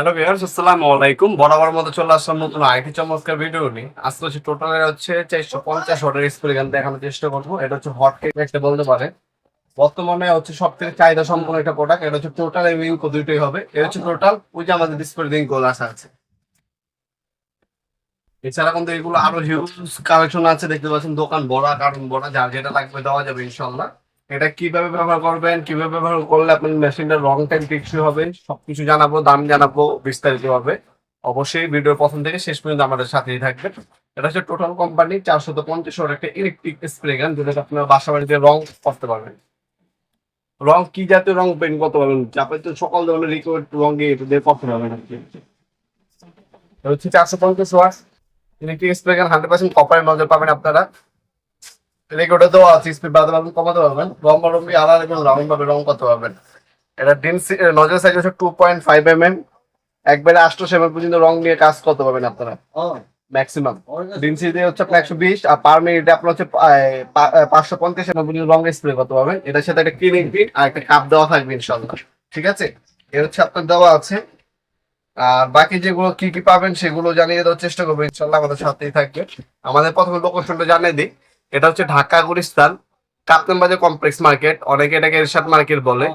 Hello viewers, আসসালামু আলাইকুম। বরাবর মতো চলে আসলাম নতুন আইটি চমৎকার ভিডিও নিয়ে। আজকে হচ্ছে টোটাল হচ্ছে চারশো পঞ্চাশ ওয়াটের স্প্রে গান দেখানোর চেষ্টা করব। এটা হচ্ছে হট কেক একটা বলতে পারে। বর্তমানে হচ্ছে সব থেকে চাহিদা সম্পন্ন একটা প্রোডাক্ট এটা হচ্ছে টোটাল এবং ইনকো দুইটাই হবে। এটা হচ্ছে টোটাল ওই যে আমাদের ডিসপ্লে ইনকো আসা আছে এছাড়া কিন্তু এগুলো আরও হিউজ কালেকশন আছে, দেখতে পাচ্ছেন, দোকান বড় কার্টুন বড়, যার যেটা লাগবে দেওয়া যাবে ইনশাল্লাহ এটা কীভাবে ব্যবহার করবেন, কীভাবে ব্যবহার করলে আপনার মেশিনটা রং টাইম টেকসই হবে, সবকিছু জানাব, দাম জানাব বিস্তারিত হবে অবশ্যই ভিডিওর প্রথম থেকে শেষ পর্যন্ত আমাদের সাথেই থাকবে এটা হচ্ছে টোটাল কোম্পানি চারশো পঞ্চাশ একটা ইলেকট্রিক স্প্রে গান যেটা আপনার বাসা বাড়িতে রং করতে পারবেন। রং কি জাতীয় রং পেন্ট করতে পারবেন? আপনি তো সকল ধরনের রিকোয়ার্ড রং দিয়ে করতে পারবেন হচ্ছে চারশো পঞ্চাশ watt. Electric spray gun hundred percent কপারের নজর পাবেন আপনারা। রেকর্ডে দেওয়া আছে স্পিড বাড়াতে পারবেন কমাতে পারবেন। লম্বা লম্বি আলাদা এবং রাউন্ড ভাবে রং করতে পারবেন। এটা ডিনসি নজর সাইজ হচ্ছে two point five M M একবারে আষ্ট সেম পর্যন্ত রং নিয়ে কাজ করতে পারবেন আপনারা। ম্যাক্সিমাম ডিনসি দিয়ে হচ্ছে আপনার একশো বিশ আর পার মিনিটে আপনার হচ্ছে পাঁচশো পঞ্চাশ এম পর্যন্ত রং স্প্রে করতে পারবেন। এটার সাথে একটা ক্লিনিং পিন আর একটা কাপ দেওয়া থাকবে ইনশাল্লাহ ঠিক আছে? এর হচ্ছে আপনার দেওয়া আছে। আর বাকি যেগুলো কি কি পাবেন সেগুলো জানিয়ে দেওয়ার চেষ্টা করব ইনশাল্লাহ আমাদের সাথেই থাকবে। আমাদের প্রথমে লোকেশনটা জানিয়ে দিই। এটা হচ্ছে ঢাকা গুলিস্তান কাপ্তান বাজার কমপ্লেক্স মার্কেট। অনেকে এটাকে এরশাদ মার্কেট বলে।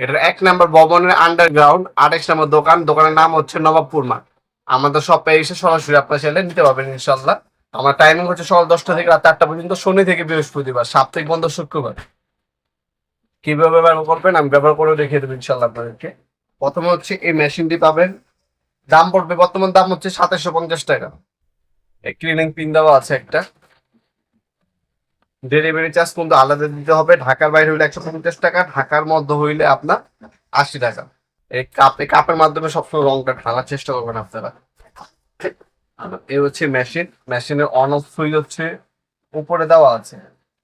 এটার এক নাম্বার ভবনের আন্ডারগ্রাউন্ড আঠাশ নম্বর দোকান। দোকানের নাম হচ্ছে নবাবপুর মার্ট। আমাদের শপে এসে সরাসরি আপনার চাইলে নিতে পারবেন ইনশাল্লাহ আমার টাইমিং হচ্ছে সকাল দশটা থেকে রাত আটটা পর্যন্ত শনি থেকে বৃহস্পতিবার সাপ্তাহিক বন্ধ শুক্রবার। কীভাবে ব্যবহার করবেন আমি ব্যবহার করে দেখিয়ে দেবো ইনশাল্লাহ আপনাদেরকে। প্রথমে হচ্ছে এই মেশিনটি পাবেন। দাম পড়বে বর্তমান দাম হচ্ছে সাতাশশো পঞ্চাশ টাকা। ক্লিনিং পিন দেওয়া আছে একটা। ডেলিভারি চার্জ কিন্তু আলাদা দিতে হবে। ঢাকার বাইরে হইলে একশো পঞ্চাশ টাকা, ঢাকার মধ্যে হইলে আপনার আশি টাকা। এই কাপে কাপের মাধ্যমে সবসময় রংটা ঢালার চেষ্টা করবেন আপনারা। এ হচ্ছে মেশিন মেশিনের অন অফ সুইচ হচ্ছে, উপরে দেওয়া আছে।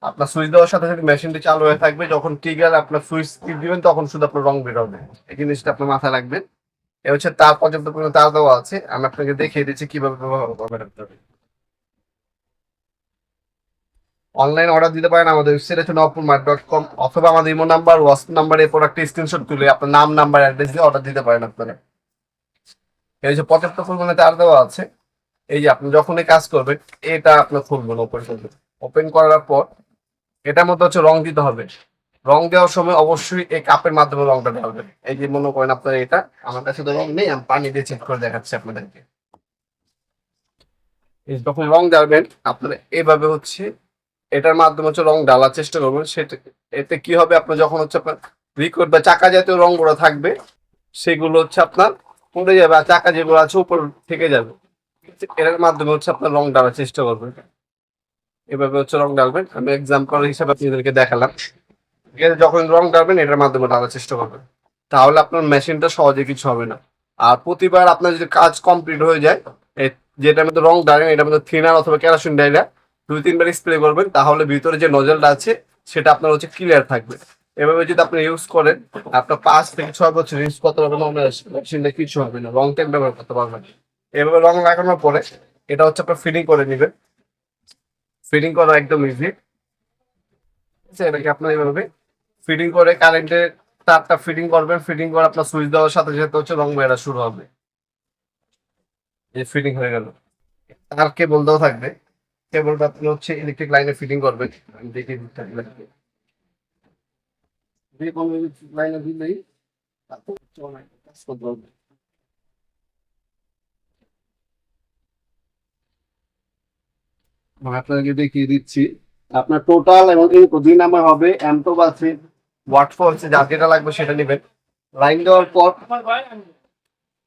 আপনার সুইচ দেওয়ার সাথে সাথে মেশিনটি চালু হয়ে থাকবে। যখন টিগার আপনার সুইচ টিপ দিবেন, তখন শুধু আপনার রং বের হবে। এই জিনিসটা আপনার মাথায় রাখবেন। এ হচ্ছে তার পর্যাপ্ত পরিমাণে তার দেওয়া আছে। আমি আপনাকে দেখিয়ে দিচ্ছি কীভাবে ব্যবহার করবেন আপনারা অনলাইন অর্ডার দিতে পারেন আমাদের ওয়েবসাইট আছে নবপুর মার্ট ডট কম অথবা আমাদের ইমো নাম্বার হোয়াটসঅ্যাপ নাম্বার প্রোডাক্টের স্ক্রিনশট তুলে আপনার নাম নাম্বার অ্যাড্রেস দিয়ে অর্ডার দিতে পারেন আপনারা। এই যে পর্যাপ্ত পরিমাণে তার দেওয়া আছে। এই যে আপনি যখনই কাজ করবেন, এটা আপনার খুলবেন ওপেন করবেন ওপেন করার পর এটার মধ্যে হচ্ছে রং দিতে হবে। রং দেওয়ার সময় অবশ্যই এই কাপের মাধ্যমে রংটা দেওয়া হবে। এই যে মনে করেন আপনার এটা, আমার কাছে তো রং নেই, আমি পানি দিয়ে চেক করে দেখাচ্ছি আপনাদেরকে। যখন রং দেবেন, আপনারা এভাবে হচ্ছে এটার মাধ্যমে হচ্ছে রং ঢালার চেষ্টা করবেন। সেটা, এতে কি হবে? আপনার যখন হচ্ছে আপনার লিকুইড বা চাকা জাতীয় রংগুলো থাকবে, সেগুলো হচ্ছে আপনার পড়ে যাবে আর চাকা যেগুলো আছে উপর থেকে যাবে। এটার মাধ্যমে হচ্ছে আপনার রং ঢালার চেষ্টা করবেন। এভাবে হচ্ছে রং ঢালবেন। আমি এক্সাম্পল হিসাবে আপনাদেরকে দেখালাম। যখন রং ঢালবেন, এটার মাধ্যমে ঢালার চেষ্টা করবেন। তাহলে আপনার মেশিনটা সহজে কিছু হবে না। আর প্রতিবার আপনার যদি কাজ কমপ্লিট হয়ে যায় যেটার মধ্যে রং ডালেন এটার মধ্যে থিনার অথবা কেরাসিন ডাইরা দুই তিনবার স্প্রে করবেন, তাহলে ভিতরে যে নজলটা আছে, সেটা আপনার হচ্ছে ক্লিয়ার থাকবে। এভাবে যদি আপনি ইউজ করেন, আপনার পাঁচ থেকে ছয় বছর ইউজ করতে পারবেন মেশিনটা কিছু হবে না রং টাইম ব্যবহার করতে পারবেন। এভাবে রং লাগানোর পরে, এটা হচ্ছে আপনার ফিটিং করে নেবেন। ফিটিং করা একদম ইজি এটাকে আপনার এইভাবে ফিটিং করে কারেন্টের তারটা ফিটিং করবেন ফিটিং করে আপনার সুইচ দেওয়ার সাথে সাথে হচ্ছে রং মেরা শুরু হবে। এই ফিটিং হয়ে গেল। আর কেবল দেওয়া থাকবে। কেবলটা আপনি হচ্ছে ইলেকট্রিক লাইনে ফিটিং করতে হবে। আপনাকে দেখিয়ে দিচ্ছি। আপনার টোটাল এবং দুই নাম্বার হবে এমটো বা থ্রি ওয়াট ফোর হচ্ছে যেটা লাগবে সেটা নেবেন। লাইন দেওয়ার পর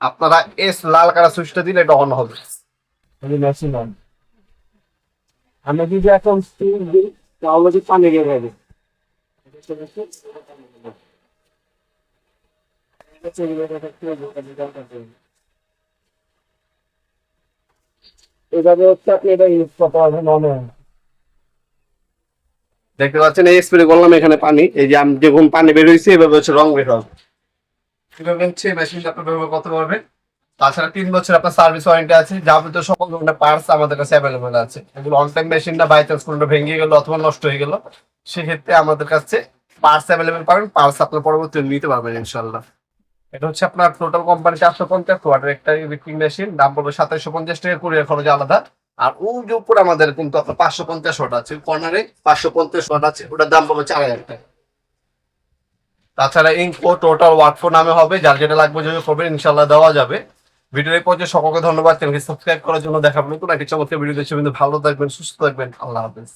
আপনারা এস লাল কালা সুইচটা দিলে এটা অন হবে। মেশিন অন আমি যদি এখন স্পিড দিই তাহলে কি পানি গিয়ে যাবে এভাবে হচ্ছে আপনি এটা ইউজ করতে পারবেন অনে দেখতে পাচ্ছেন এই স্প্রে করলাম এখানে পানি। এই যে আমি যেরকম পানি বের হয়েছে এভাবে হচ্ছে রং বের হবে। কীভাবে হচ্ছে মেশিনটা আপনি ব্যবহার করতে পারবেন। তাছাড়া তিন বছর আপনার সার্ভিস ওয়ারেন্টি আছে, যাবতীয় সকল ধরনের পার্টস আমাদের কাছে অ্যাভেলেবল আছে। এগুলো অন টাইম মেশিনটা বাই চান্স কোনটা ভেঙে গেল অথবা নষ্ট হয়ে গেল, সেক্ষেত্রে আমাদের কাছে পার্টস অ্যাভেলেবেল পাবেন পার্টস আপনার পরবর্তী নিতে পারবেন ইনশাল্লাহ এটা হচ্ছে আপনার টোটাল কোম্পানি চারশো পঞ্চাশ ওয়াটের একটা ইলেকট্রিক মেশিন দাম পড়বে সাতাইশো পঞ্চাশ টাকা কুরিয়ার খরচ আলাদা। আর ওই যে উপরে আমাদের কিন্তু আপনার পাঁচশো পঞ্চাশ ওয়াট আছে কর্নারে পাঁচশো পঞ্চাশ ওয়াট আছে, ওটার দাম পড়বে চার হাজার টাকা। তাছাড়া ইনকো টোটাল ওয়াট ফোর নামে হবে, যার যেটা লাগবে যদি করবেন ইনশাল্লাহ দেওয়া যাবে। ভিডিওর এই পর্যায়ে সকলকে ধন্যবাদ। চ্যানেলকে সাবস্ক্রাইব করার জন্য দেখাবেন নতুন একটি চমৎকার ভিডিও দেখছে ভালো থাকবেন, সুস্থ থাকবেন। আল্লাহ হাফেজ।